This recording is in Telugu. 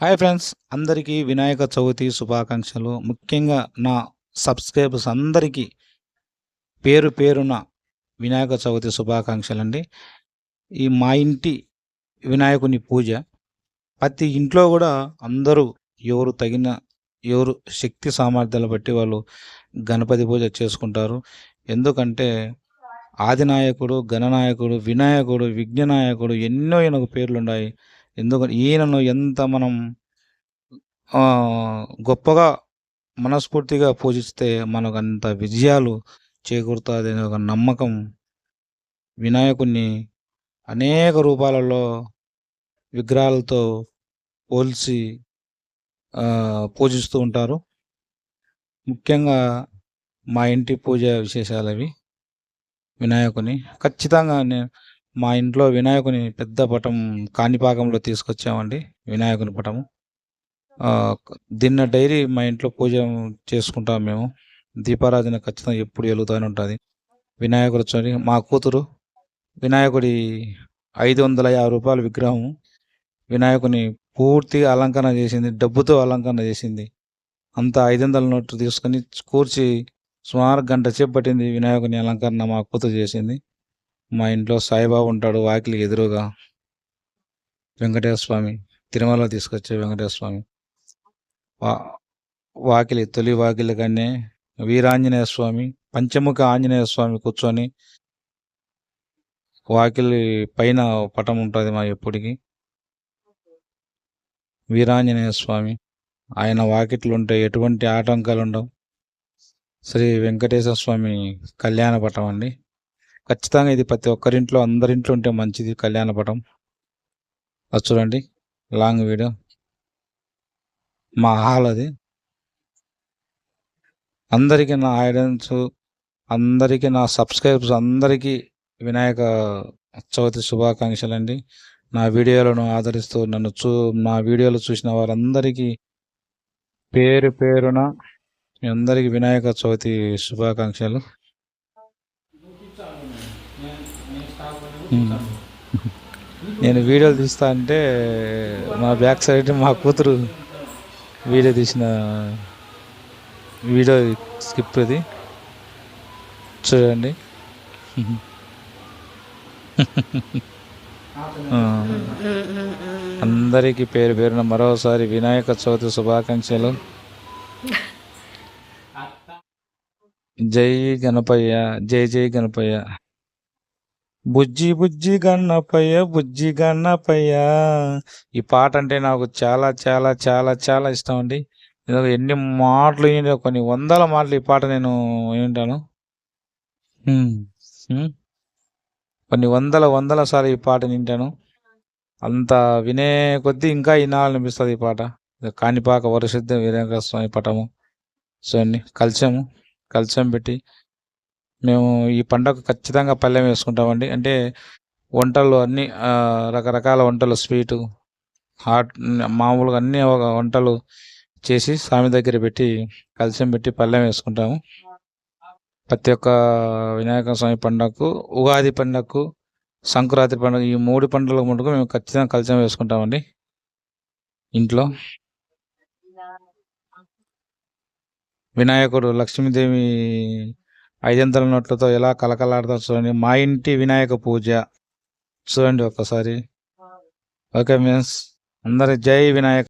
హాయ్ ఫ్రెండ్స్ అందరికీ వినాయక చవితి శుభాకాంక్షలు. ముఖ్యంగా నా సబ్స్క్రైబర్స్ అందరికీ పేరు పేరున వినాయక చవితి శుభాకాంక్షలు అండి ఈ మా ఇంటి వినాయకుని పూజ. ప్రతి ఇంట్లో కూడా అందరూ ఎవరు తగిన ఎవరు శక్తి సామర్థ్యాలు బట్టి వాళ్ళు గణపతి పూజ చేసుకుంటారు. ఎందుకంటే ఆదినాయకుడు గణనాయకుడు వినాయకుడు విఘ్ననాయకుడు ఎన్నో ఎనకు పేర్లు ఉన్నాయి ఎందుకంటే ఈయనను ఎంత మనం గొప్పగా మనస్ఫూర్తిగా పూజిస్తే మనకు అంత విజయాలు చేకూరుతుంది అనే ఒక నమ్మకం వినాయకుడిని అనేక రూపాలలో విగ్రహాలతో పోల్చి పూజిస్తూ ఉంటారు. ముఖ్యంగా మా ఇంటి పూజ విశేషాలు అవి వినాయకుని. ఖచ్చితంగా నేను మా ఇంట్లో వినాయకుని పెద్ద పటం కాణిపాకంలో తీసుకొచ్చామండి వినాయకుని పటము. దిన్న డైరీ మా ఇంట్లో పూజ చేసుకుంటాం మేము. దీపారాధన ఖచ్చితంగా ఎప్పుడు వెలుగుతూనే ఉంటుంది. వినాయకుడు వచ్చి మా కూతురు వినాయకుడి ఐదు వందల యాభై రూపాయల విగ్రహం వినాయకుని పూర్తిగా అలంకరణ చేసింది డబ్బుతో అలంకరణ చేసింది. అంత ఐదు వందల నోట్లు తీసుకొని కూర్చి సుమారు గంట సేపు పట్టింది వినాయకుని అలంకరణ మా కూతురు చేసింది. మా ఇంట్లో సాయిబాబా ఉంటాడు వాకిలి ఎదురుగా. వెంకటేశ్వర స్వామి తిరుమల తీసుకొచ్చే వెంకటేశ్వర స్వామి వా వాకిలి తొలి వాకిలి కన్నే వీరాంజనేయ స్వామి పంచముఖ ఆంజనేయ స్వామి కూర్చొని వాకిలి పైన పటం ఉంటుంది మా ఎప్పటికీ వీరాంజనేయ స్వామి ఆయన వాకిట్లు ఉంటే ఎటువంటి ఆటంకాలు ఉండవు శ్రీ వెంకటేశ్వర స్వామి కళ్యాణ పటం అండి. ఖచ్చితంగా ఇది ప్రతి ఒక్కరింట్లో అందరింట్లో ఉంటే మంచిది. కళ్యాణ పటం. అది చూడండి. Long video. మా హాల్ అది అందరికీ నా ఐడెన్స్ అందరికీ నా సబ్స్క్రైబర్స్ అందరికీ వినాయక చవితి శుభాకాంక్షలు అండి నా వీడియోలను ఆదరిస్తూ నన్ను చూ నా వీడియోలు చూసిన వారందరికీ పేరు పేరున మీ అందరికీ వినాయక చవితి శుభాకాంక్షలు. నేను వీడియోలు తీస్తా అంటే మా బ్యాక్ సైడ్ మా కూతురు వీడియో తీసిన వీడియో స్కిప్ ఇది. చూడండి. ఆ, అందరికీ పేరు పేరున మరోసారి వినాయక చవితి శుభాకాంక్షలు. జై గణపయ్య జై జై గణపయ్య. బుజ్జి బుజ్జి గణపయ్య బుజ్జి గణపయ్య. ఈ పాట అంటే నాకు చాలా చాలా చాలా చాలా ఇష్టం అండి. ఎన్ని మాటలు విని కొన్ని వందల మాటలు ఈ పాట నేను వింటాను. కొన్ని వందల వందల సార్లు ఈ పాట వింటాను. అంత వినే కొద్దీ ఇంకా వినాలనిపిస్తుంది ఈ పాట. కాణిపాక వరసిద్ధ వీరేంద్ర స్వామి పటము. అండి కలిశాము కలశం పెట్టి మేము ఈ పండగ ఖచ్చితంగా పల్లెం వేసుకుంటామండి. అంటే వంటలు అన్ని రకరకాల వంటలు స్వీటు హాట్ మామూలుగా అన్ని ఒక వంటలు చేసి స్వామి దగ్గర పెట్టి కలశం పెట్టి పల్లెం వేసుకుంటాము. ప్రతి ఒక్క వినాయక స్వామి పండగకు ఉగాది పండగకు సంక్రాంతి పండుగ ఈ మూడు పండుగల ముందుకు మేము ఖచ్చితంగా కలశం వేసుకుంటామండి. ఇంట్లో వినాయకుడు లక్ష్మీదేవి ఐదంతల నోట్లతో ఎలా కలకలాడతారు చూడండి. మా ఇంటి వినాయక పూజ. చూడండి ఒక్కసారి. ఓకే మీన్స్ అందరి జై వినాయక.